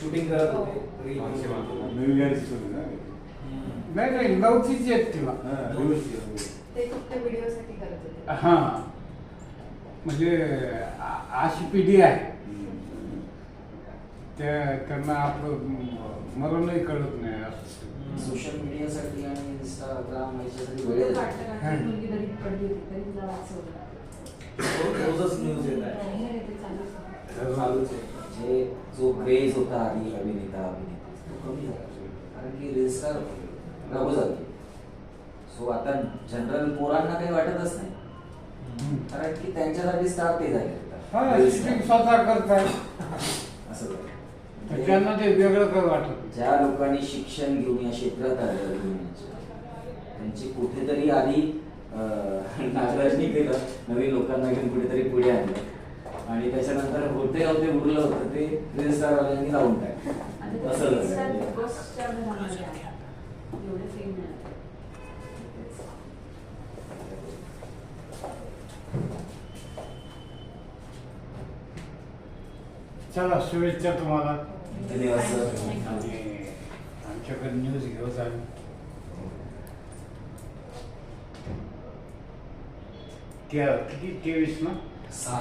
Shooting करत होते. नाही नाही हा, व्यवस्थित. ते फक्त व्हिडिओसाठी करत होते. हा. म्हणजे आ- अशी पिढी आहे. त्या त्यांना आपलं मरणही कळत नाही असं. सोशल मीडियासाठी आणि इंस्टाग्राम याच्यासाठी व्हिडिओ वेळ काढताना ती हम्म. मुलगी दरीत पडली होती तरी तिला वाचवलं. रोजच न्यूज येत आहे नाही रे, ते चालूच आहे. चालूच आहे जे जो क्रेज होता आधी अभिनेता अभिनेत्री तो कमी झाला. कारण की रील्सला लागू झाली. सो आता जनरल पोरांना काही वाटतच नाही. कारण की त्यांच्यासाठी स्टार ते झाले. हा. स्वतः असं त्यांना ते वेगळं काय वाटत नाही. ज्या लोकांनी शिक्षण घेऊन या क्षेत्रात आले त्यांची कुठेतरी आधी नागराजनी केलं. नवीन लोकांना घेऊन कुठेतरी पुढे आणलं. आणि त्याच्यानंतर होते होते उरलं होतं ते रील स्टारवाल्यांनी लावून टाकलं. असं. चला शुभेच्छा तुम्हाला. धन्यवाद सर. आणि आमच्याकडे न्यूज घेऊ आम्ही त्या किती तेवीस ना? सहा